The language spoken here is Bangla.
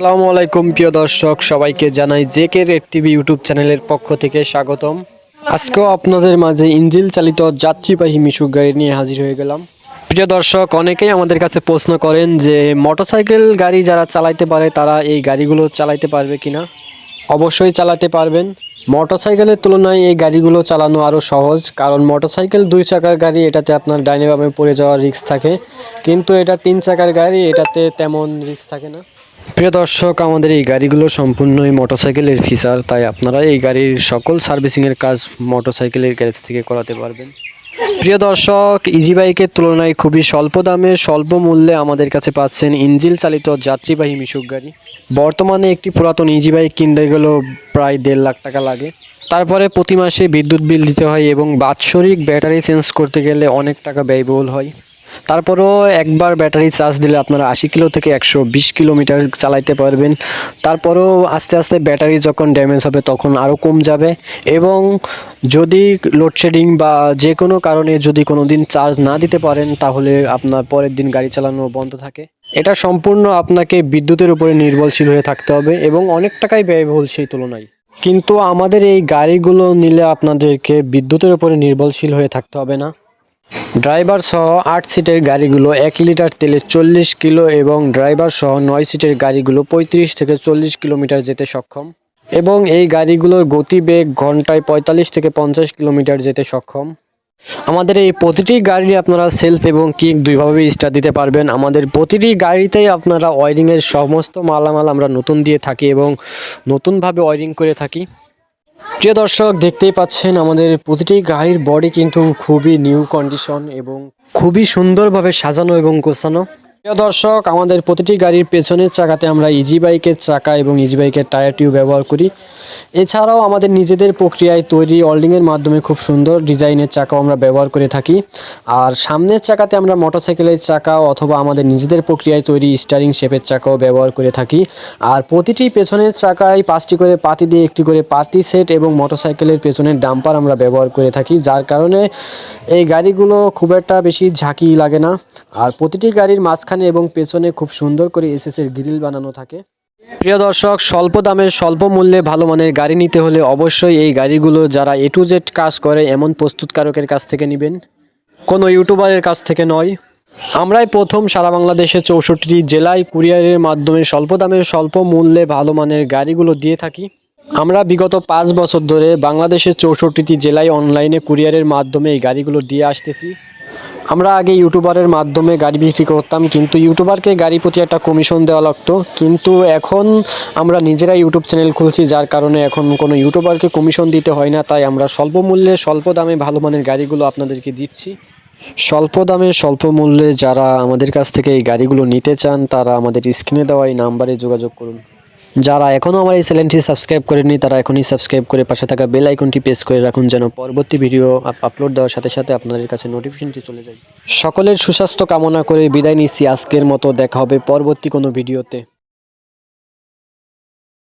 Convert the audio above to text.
আসসালামু আলাইকুম, প্রিয় দর্শক, সবাইকে জানাই জেকে রেড টিভি ইউটিউব চ্যানেলের পক্ষ থেকে স্বাগতম। আজকেও আপনাদের মাঝে ইঞ্জিল চালিত যাত্রীবাহী মিশুক গাড়ি নিয়ে হাজির হয়ে গেলাম। প্রিয় দর্শক, অনেকেই আমাদের কাছে প্রশ্ন করেন যে, মোটরসাইকেল গাড়ি যারা চালাইতে পারে, তারা এই গাড়িগুলো চালাইতে পারবে কিনা? অবশ্যই চালাতে পারবেন। মোটরসাইকেলের তুলনায় এই গাড়িগুলো চালানো আরও সহজ, কারণ মোটরসাইকেল দুই চাকার গাড়ি, এটাতে আপনার ডাইনে বামে পড়ে যাওয়ার রিস্ক থাকে। কিন্তু এটা তিন চাকার গাড়ি, এটাতে তেমন রিস্ক থাকে না। প্রিয় দর্শক, আমাদের এই গাড়িগুলো সম্পূর্ণই মোটরসাইকেলের ফিচার, তাই আপনারা এই গাড়ির সকল সার্ভিসিংয়ের কাজ মোটরসাইকেলের গ্যারেজ থেকে করাতে পারবেন। প্রিয় দর্শক ইজি বাইকের তুলনায় খুবই স্বল্প দামে, স্বল্প মূল্যে আমাদের কাছে পাচ্ছেন ইঞ্জিল চালিত যাত্রীবাহী মিশুক গাড়ি। বর্তমানে একটি পুরাতন ইজি বাইক কিনতে গেলেও প্রায় দেড় লাখ টাকা লাগে। তারপরে প্রতি মাসে বিদ্যুৎ বিল দিতে হয় এবং বাৎসরিক ব্যাটারি চেঞ্জ করতে গেলে অনেক টাকা ব্যয়বহুল হয়। তারপরেও একবার ব্যাটারি চার্জ দিলে আপনারা আশি কিলো থেকে একশো বিশ কিলোমিটার চালাইতে পারবেন। তারপরেও আস্তে আস্তে ব্যাটারি যখন ড্যামেজ হবে তখন আরও কম যাবে এবং যদি লোডশেডিং বা যে কোনো কারণে যদি কোনো দিন চার্জ না দিতে পারেন তাহলে আপনার পরের দিন গাড়ি চালানো বন্ধ থাকে। এটা সম্পূর্ণ আপনাকে বিদ্যুতের উপরে নির্ভরশীল হয়ে থাকতে হবে এবং অনেক টাকাই ব্যয়বহুল সেই তুলনায়। কিন্তু আমাদের এই গাড়িগুলো নিলে আপনাদেরকে বিদ্যুতের উপরে নির্ভরশীল হয়ে থাকতে হবে না। ড্রাইভার সহ আট সিটের গাড়িগুলো এক লিটার তেলে চল্লিশ কিলো এবং ড্রাইভার সহ নয় সিটের গাড়িগুলো পঁয়ত্রিশ থেকে চল্লিশ কিলোমিটার যেতে সক্ষম এবং এই গাড়িগুলোর গতিবেগ ঘন্টায় পঁয়তাল্লিশ থেকে পঞ্চাশ কিলোমিটার যেতে সক্ষম। আমাদের এই প্রতিটি গাড়ি আপনারা সেলফ এবং কিক দুইভাবে স্টার্ট দিতে পারবেন। আমাদের প্রতিটি গাড়িতেই আপনারা ওয়ারিংয়ের সমস্ত মালামাল আমরা নতুন দিয়ে থাকি এবং নতুনভাবে ওয়ারিং করে থাকি। প্রিয় দর্শক, দেখতেই পাচ্ছেন আমাদের প্রতিটি গাড়ির বডি কিন্তু খুবই নিউ কন্ডিশন এবং খুবই সুন্দরভাবে সাজানো এবং গোছানো। প্রিয় দর্শক, আমাদের প্রতিটি গাড়ির পেছনের চাকাতে আমরা ইজি বাইকের চাকা এবং ইজি বাইকের টায়ার টিউব ব্যবহার করি। এছাড়াও আমাদের নিজেদের প্রক্রিয়ায় তৈরি ওল্ডিংয়ের মাধ্যমে খুব সুন্দর ডিজাইনের চাকাও আমরা ব্যবহার করে থাকি। আর সামনের চাকাতে আমরা মোটরসাইকেলের চাকা অথবা আমাদের নিজেদের প্রক্রিয়ায় তৈরি স্টারিং শেপের চাকাও ব্যবহার করে থাকি। আর প্রতিটি পেছনের চাকায় পাঁচটি করে পাতি দিয়ে একটি করে পাতি সেট এবং মোটরসাইকেলের পেছনের ডাম্পার আমরা ব্যবহার করে থাকি, যার কারণে এই গাড়িগুলো খুব একটা বেশি ঝাঁকি লাগে না। আর প্রতিটি গাড়ির মাঝখানে এবং পেছনে খুব সুন্দর করে এসএসের গ্রিল বানানো থাকে। প্রিয় দর্শক, স্বল্প দামের স্বল্প মূল্যে ভালো মানের গাড়ি নিতে হলে অবশ্যই এই গাড়িগুলো যারা এ টু জেড কাজ করে, এমন প্রস্তুতকারকের কাছ থেকে নেবেন। কোনো ইউটিউবারের কাছ থেকে নয়। আমরাই প্রথম সারা বাংলাদেশে চৌষট্টি জেলায় কুরিয়ারের মাধ্যমে স্বল্প দামে স্বল্প মূল্যে ভালো মানের গাড়িগুলো দিয়ে থাকি। আমরা বিগত পাঁচ বছর ধরে বাংলাদেশের চৌষট্টিটি জেলায় অনলাইনে কুরিয়ারের মাধ্যমে এই গাড়িগুলো দিয়ে আসতেছি। আমরা আগে ইউটিউবারের মাধ্যমে গাড়ি বিক্রি করতাম, কিন্তু ইউটিউবারকে গাড়ি প্রতি একটা কমিশন দেওয়া লাগতো। কিন্তু এখন আমরা নিজেরা ইউটিউব চ্যানেল খুলছি, যার কারণে এখন কোনো ইউটিউবারকে কমিশন দিতে হয় না। তাই আমরা স্বল্প মূল্যে, স্বল্প দামে ভালো মানের গাড়িগুলো আপনাদেরকে দিচ্ছি। স্বল্প দামে, স্বল্প মূল্যে যারা আমাদের কাছ থেকে এই গাড়িগুলো নিতে চান, তারা আমাদের স্ক্রিনে দেওয়া এই নাম্বারে যোগাযোগ করুন। যারা এখনও আমার এই চ্যানেলটি সাবস্ক্রাইব করেনি তারা এখনই সাবস্ক্রাইব করে পাশে থাকা বেল আইকনটি প্রেস করে রাখুন যেন পরবর্তী ভিডিও আপ- আপলোড দেওয়ার সাথে সাথে আপনাদের কাছে নোটিফিকেশনটি চলে যায়। সকলের সুস্বাস্থ্য কামনা করে বিদায় নিচ্ছি। আজকের মতো দেখা হবে পরবর্তী কোনো ভিডিওতে।